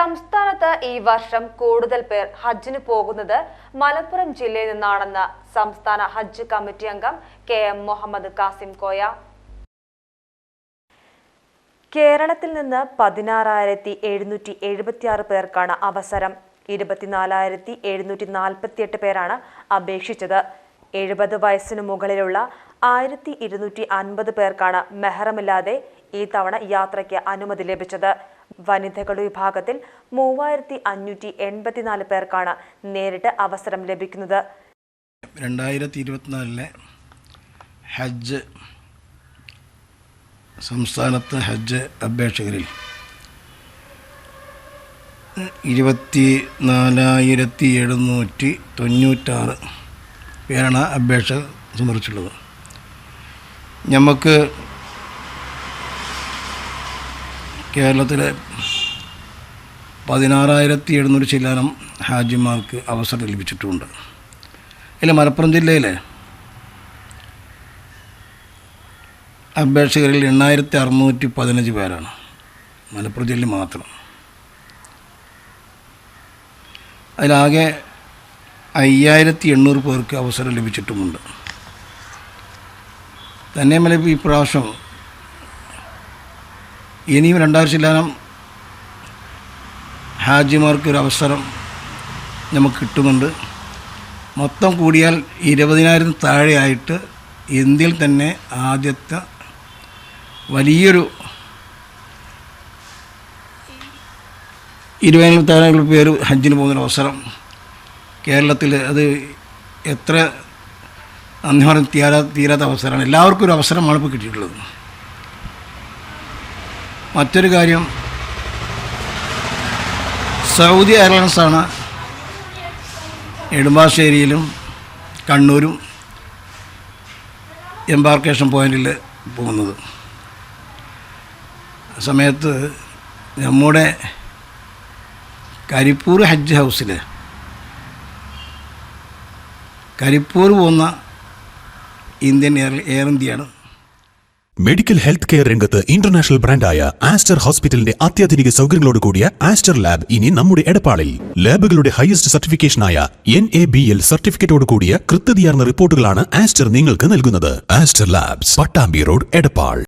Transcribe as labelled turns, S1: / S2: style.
S1: സംസ്ഥാനത്ത് ഈ വർഷം കൂടുതൽ പേർ ഹജ്ജിന് പോകുന്നത് മലപ്പുറം ജില്ലയിൽ നിന്നാണെന്ന് സംസ്ഥാന ഹജ്ജ് കമ്മിറ്റി അംഗം കെ എം മുഹമ്മദ് കാസിം കോയ. കേരളത്തിൽ നിന്ന് പതിനാറായിരത്തി എഴുന്നൂറ്റി എഴുപത്തിയാറ് പേർക്കാണ് അവസരം. ഇരുപത്തിനാലായിരത്തി എഴുന്നൂറ്റി നാൽപ്പത്തിയെട്ട് പേരാണ് അപേക്ഷിച്ചത്. എഴുപത് വയസ്സിനു മുകളിലുള്ള ആയിരത്തി ഇരുന്നൂറ്റി അൻപത് പേർക്കാണ് മെഹറമില്ലാതെ ഈ തവണ യാത്രയ്ക്ക് അനുമതി ലഭിച്ചത്. വനിതകളുടെ വിഭാഗത്തിൽ മൂവായിരത്തി അഞ്ഞൂറ്റി എൺപത്തിനാല് പേർക്കാണ് നേരിട്ട് അവസരം ലഭിക്കുന്നത്.
S2: രണ്ടായിരത്തി ഇരുപത്തിനാലിലെ ഹജ്ജ് സംസ്ഥാനത്ത് ഹജ്ജ് അപേക്ഷകരിൽ ഇരുപത്തി നാലായിരത്തി എഴുന്നൂറ്റി തൊണ്ണൂറ്റാറ് പേരാണ് അപേക്ഷ സമർപ്പിച്ചിട്ടുള്ളത്. നമുക്ക് കേരളത്തിലെ പതിനാറായിരത്തി എഴുന്നൂറ് ശിലാനം ഹാജിമാർക്ക് അവസരം ലഭിച്ചിട്ടുണ്ട്. ഇതിൽ മലപ്പുറം ജില്ലയിലെ? അപേക്ഷകരിൽ എണ്ണായിരത്തി അറുന്നൂറ്റി പതിനഞ്ച് പേരാണ്. മലപ്പുറം ജില്ലയിൽ മാത്രം. അതിലാകെ അയ്യായിരത്തി എണ്ണൂറ് പേർക്ക് അവസരം ലഭിച്ചിട്ടുമുണ്ട്. തന്നെ മല ഈ പ്രാവശ്യം ഇനിയും ഹാജിമാർക്ക് ഒരു അവസരം നമുക്ക് കിട്ടുന്നുണ്ട്. മൊത്തം കൂടിയാൽ ഇരുപതിനായിരം താഴെയായിട്ട് ഇന്ത്യയിൽ തന്നെ ആദ്യത്തെ വലിയൊരു ഇരുപതിനായിരം താഴെ പേര് ഹജ്ജിന് പോകുന്നൊരു അവസരം. കേരളത്തിൽ അത് എത്ര അന്ന് പറഞ്ഞ് തീരാ തീരാത്ത അവസരമാണ്. എല്ലാവർക്കും ഒരു അവസരമാണ് ഇപ്പോൾ കിട്ടിയിട്ടുള്ളത്. മറ്റൊരു കാര്യം. സൗദി എയർലൈൻസാണ് നെടുമ്പാശ്ശേരിയിലും കണ്ണൂരും എംബാർക്കേഷൻ പോയിന്റിൽ പോകുന്നത്. സമയത്ത് നമ്മുടെ കരിപ്പൂർ ഹജ്ജ് ഹൗസിൽ കരിപ്പൂർ പോകുന്ന ഇന്ത്യൻ എയർ എയർ ഇന്ത്യയാണ്.
S3: മെഡിക്കൽ ഹെൽത്ത് കെയർ രംഗത്ത് ഇന്റർനാഷണൽ ബ്രാൻഡായ ആസ്റ്റർ ഹോസ്പിറ്റലിന്റെ അത്യാധുനിക സൗകര്യങ്ങളോട് കൂടിയ ആസ്റ്റർ ലാബ് ഇനി നമ്മുടെ എടപ്പാളിൽ. ലാബുകളുടെ ഹയസ്റ്റ് സർട്ടിഫിക്കേഷനായ എൻ എ ബി എൽ സർട്ടിഫിക്കറ്റോട് കൂടിയ കൃത്യതയാർന്ന റിപ്പോർട്ടുകളാണ് ആസ്റ്റർ നിങ്ങൾക്ക് നൽകുന്നത്. Aster labs Pattambi road Edappal.